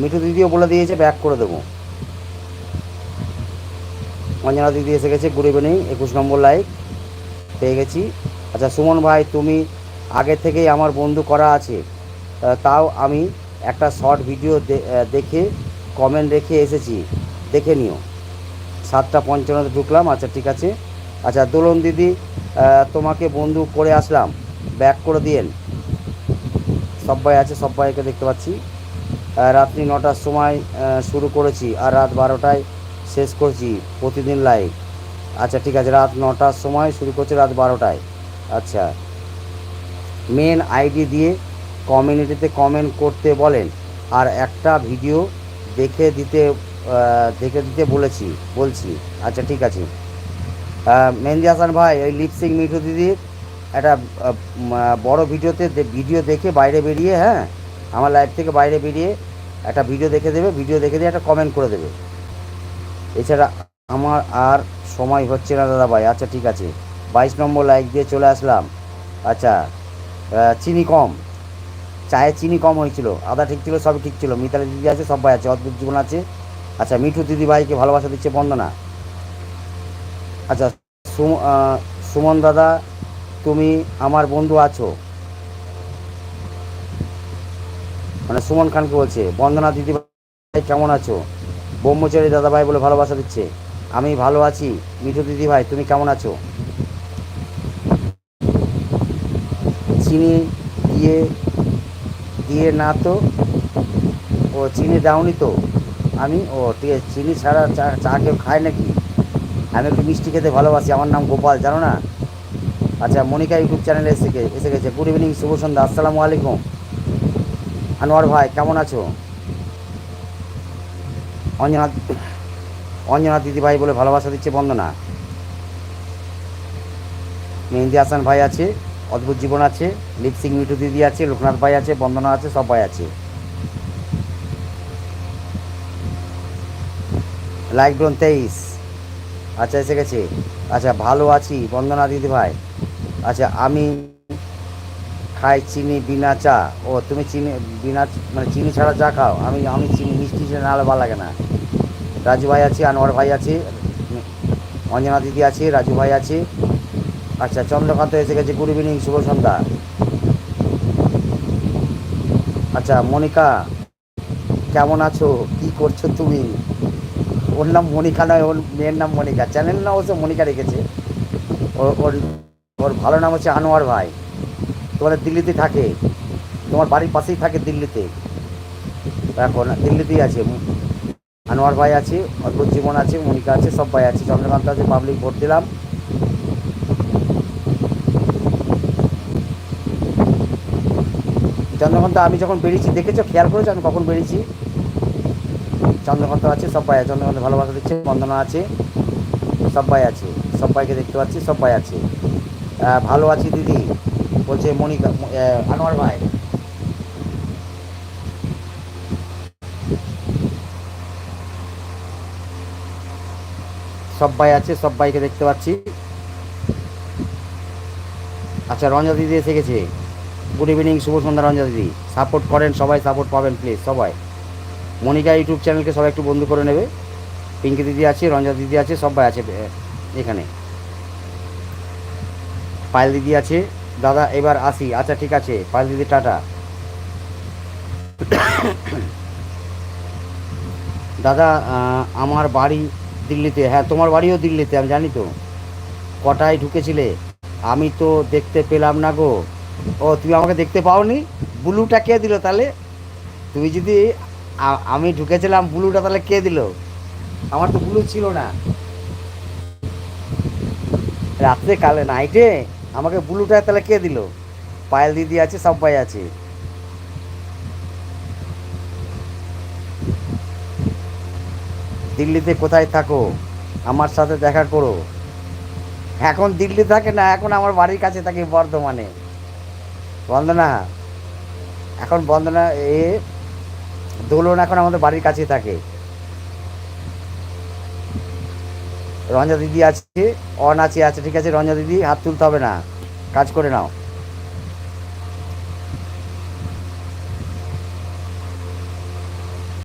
মিঠু দিদিও বলে দিয়েছে, ব্যাক করে দেবো। অঞ্জনা দিদি এসে গেছে গুড ইভিনিং একুশ নম্বর লাইক পেয়ে গেছি। আচ্ছা সুমন ভাই, তুমি আগে থেকেই আমার বন্ধু করা আছে তাও আমি একটা শর্ট ভিডিও দেখে কমেন্ট রেখে এসেছি, দেখে নিও। সাতটা পঞ্চান্নতে ঢুকলাম আচ্ছা ঠিক আছে। আচ্ছা দোলন দিদি তোমাকে বন্ধু করে আসলাম, ব্যাক করে দিয়েন। সবাই আছে সবাইকে দেখতে পাচ্ছি। রাত্রি নটার সময় শুরু করেছি আর রাত বারোটায় শেষ করছি প্রতিদিন লাইভ আচ্ছা ঠিক আছে, রাত নটার সময় শুরু করছি রাত বারোটায়। আচ্ছা মেন আইডি দিয়ে কমিউনিটিতে কমেন্ট করতে বলেন আর একটা ভিডিও দেখে দিতে দেখে দিতে বলেছি, বলছি। আচ্ছা ঠিক আছে। মেহেন্দি হাসান ভাই ওই লিপসিং মিঠু দিদির একটা বড় ভিডিওতে ভিডিও দেখে বাইরে বেরিয়ে হ্যাঁ? আমার লাইভ থেকে বাইরে বেরিয়ে একটা ভিডিও দেখে দেবে ভিডিও দেখে দিয়ে একটা কমেন্ট করে দেবে। এছাড়া আমার আর সময় হচ্ছে না দাদা ভাই আচ্ছা ঠিক আছে। বাইশ নম্বর লাইক দিয়ে চলে আসলাম। আচ্ছা চিনি কম। চায়ে চিনি কম হয়েছিল। আদা ঠিক ছিল, সবই ঠিক ছিল। মিতালি দিদি আছে সবাই আছে, অদ্ভুত জীবন আছে। আচ্ছা মিঠু দিদি ভাইকে ভালোবাসা দিচ্ছে বন্দনা। আচ্ছা সুমন দাদা, তুমি আমার বন্ধু আছো। মানে সুমন খানকে বলছে, বন্দনা দিদি ভাই, কেমন আছো? ব্রহ্মচারী দাদা ভাই বলে ভালোবাসা দিচ্ছে। আমি ভালো আছি। মিঠু দিদি ভাই, তুমি কেমন আছো? চিনি দিয়ে দিয়ে না তো, ও চিনি দাওনি তো। আমি, ও ঠিক আছে, চিনি ছাড়া চা চা কেউ খায় নাকি? আমি একটু মিষ্টি খেতে ভালোবাসি, আমার নাম গোপাল, জানো না? আচ্ছা মনিকা ইউটিউব চ্যানেলে এসে এসে গেছে। গুড ইভিনিং শুভ সন্ধ্যা, আসসালামু আলাইকুম। আনোয়ার ভাই, কেমন আছো? অঞ্জনা অঞ্জনা দিদি ভাই বলে ভালোবাসা দিচ্ছে বন্দনা। মেহেন্দি হাসান ভাই আছে, অদ্ভুত জীবন আছে, লিপসিং মিঠু দিদি আছে, লোকনাথ ভাই আছে, বন্দনা আছে, সব ভাই আছে। লাইক ড্রোন তেইশ। আচ্ছা এসে গেছে। আচ্ছা ভালো আছি বন্দনা দিদি ভাই। আচ্ছা আমি খাই চিনি বিনা চা। ও, তুমি চিনি বিনা মানে চিনি ছাড়া চা খাও? আমি আমি চিনি, মিষ্টি ছাড়া নাহলে ভালো লাগে না। রাজু ভাই আছি, আনোয়ার ভাই আছে, অঞ্জনা দিদি আছে, রাজু ভাই আছি। আচ্ছা চন্দ্রকান্ত এসে গেছে, গুড ইভিনিং, শুভ সন্ধ্যা। আচ্ছা মনিকা, কেমন আছো? কি করছ তুমি? ওর নাম মনিকা নয়, ওর মেয়ের নাম মনিকা। চ্যানেল না অবশ্য মনিকা রেখেছে। ওর ওর ভালো নাম হচ্ছে আনোয়ার ভাই। তোমাদের দিল্লিতে থাকে। তোমার বাড়ির পাশেই থাকে দিল্লিতে। এখন দিল্লিতেই আছে। আনোয়ার ভাই আছে, অদ্ভুত জীবন আছে, মনিকা আছে, সব ভাই আছে। চন্দ্রকান্ত আছে পাবলিক ভোট দিলাম। চন্দ্রকান্ত, আমি যখন বেরিয়েছি, দেখেছ? খেয়াল করেছ? আমি কখন বেরিয়েছি? চন্দ্রকান্ত আছে, সব ভাই আছে। চন্দ্রকান্ত ভালোবাসা দিচ্ছে, বন্দনা আছে, সব ভাই আছে। সব ভাইকে দেখতে পাচ্ছি, সব ভাই আছে। ভালো আছি দিদি। বলছে মনিকা আনোয়ার ভাই। সব ভাই আছে, সব ভাইকে দেখতে পাচ্ছি। আচ্ছা রঞ্জা দিদি এসে গেছে। গুড ইভিনিং শুভ সন্ধ্যা রঞ্জা দিদি। সাপোর্ট করেন সবাই সাপোর্ট পাবেন প্লিজ সবাই। মনিকা ইউটিউব চ্যানেলকে সবাই একটু বন্ধু করে নেবে। পিঙ্কি দিদি আছে, রঞ্জা দিদি আছে সবাই আছে এখানে। পায়েল দিদি আছে। দাদা, এবার আসি। আচ্ছা ঠিক আছে। পাঁচ দিদি, টাটা। দাদা আমার বাড়ি দিল্লিতে। হ্যাঁ তোমার বাড়িও দিল্লিতে, আমি জানি তো। কটায় ঢুকেছিলে? আমি তো দেখতে পেলাম না গো। ও, তুমি আমাকে দেখতে পাওনি? ব্লুটা কে দিল তাহলে? তুমি যদি আমি ঢুকেছিলাম ব্লুটা, তাহলে কে দিল? আমার তো ব্লু ছিল না। রাত্রে কালে, নাইটে? আমাকে ব্লুটা তাহলে কে দিল? পায়েল দিদি আছে সবাই আছে। দিল্লিতে কোথায় থাকো? আমার সাথে দেখা করো। এখন দিল্লি থাকে না, এখন আমার বাড়ির কাছে থাকে বর্ধমানে। বন্দনা, এখন বন্দনা এ দোলন এখন আমাদের বাড়ির কাছেই থাকে। রঞ্জা দিদি আছে অন আছে আছে, ঠিক আছে? রঞ্জা দিদি, হাত তুলতে হবে না। কাজ করে নাও।